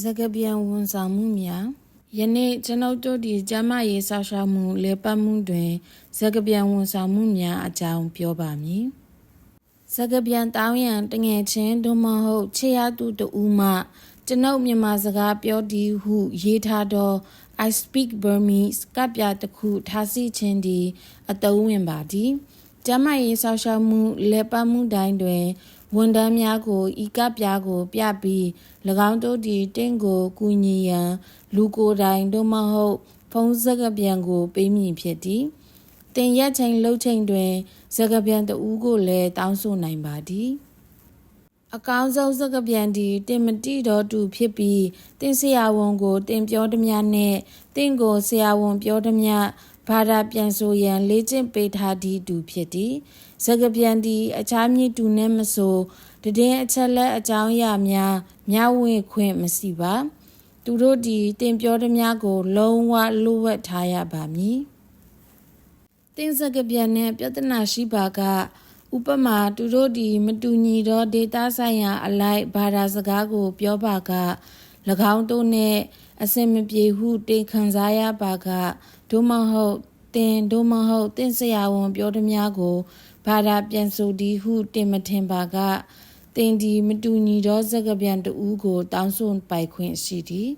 စကပြန်ဝန်ဆောင်မှုများယနေ့ကျွန်ုပ်တို့ဒီကျမ်းမာရေးစောင့်ရှောက်မှုလေပတ်မှုတွင်စကပြန်ဝန်ဆောင်မှုများအကြောင်းပြောပါမည်စကပြန်တောင်းရန်တငယ်ချင်းတို့မဟုတ်ချေရသူတူမှကျွန်ုပ်မြန်မာစကားပြောသည်ဟုရေးထားသော I speak Burmese ကပ်ပြတစ်ခုထားစီခြင်းသည်အတုံးဝင်ပါသည် ကျမ်းမာရေးစောင့်ရှောက်မှုလေပတ်မှုတိုင်းတွင်ဝန်ထမ်းများကိုဤကပ်ပြားကို ပြပြီး၎င်းတို့သည်တင့်ကိုကူညီရန် လူကိုယ်တိုင်တို့မဟုတ် ဖုံးစကပြန်ကို ပေးမည်ဖြစ်သည်တင်ရက်ချိန်လှုပ်ချိန်တွင်စကပြန်တဦးကိုလည်းတောင်းဆိုနိုင်ပါသည်အကောင်းဆုံးစကားပြန်ဒီတင်မတိတော်သူဖြစ်ပြီးတင်ဆရာဝန်ကိုတင်ပြောသည်များနဲ့တင့်ကိုဆရာဝန်ပြောသည်များ ဘာသာပြန်ဆိုရန်လေ့ကျင့်ပေးထားသည့်သူဖြစ်သည်စကားပြန်ဒီအခြားမြင့်သူနဲ့မဆိုတည်င်းအချက်လက်အကြောင်းအရာများမျှဝေခွင့်မရှိပါသူတို့ဒီတင်ပြောသည်များကို လုံးဝလိုဝက်ထားရပါမည်တင်းစကပြန်နဲ့ပြဿနာရှိပါကဥပမာသူတို့ဒီမတူညီသောဒေတာဆိုင်ရာအလိုက်ဘာသာစကားကို ပြောပါက၎င်းတို့နဲ့ အစင်မပြေဟုတင်ခံစားရပါကဒို့မဟုတ်တင်ဒို့မဟုတ်တင့်ဆရာဝန်ပြောသည်များကိုဘာသာပြန်ဆိုသည်ဟုတင်မထင်ပါကတင်ဒီမတူညီသောစကပြန်တူကိုတောင်းဆိုပိုက်ခွင့်ရှိသည်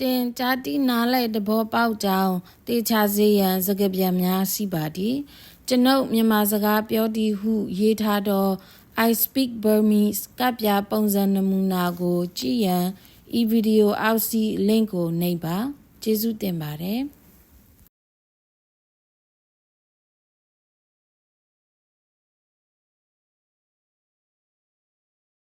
တင်ကြားတိနားလိုက်တဘောပေါက်ကြောင်းတေချာစေရန်စကားပြန်များရှိပါသည်ကျွန်ုပ်မြန်မာစကားပြောသည်ဟု ရေးထားသော I speak Burmese ကပ်ပြပုံစံနမူနာကို ကြည့်ရန် ဤဗီဒီယိုအောက်စီ link ကိုနှိပ်ပါကျေးဇူးတင်ပါတယ်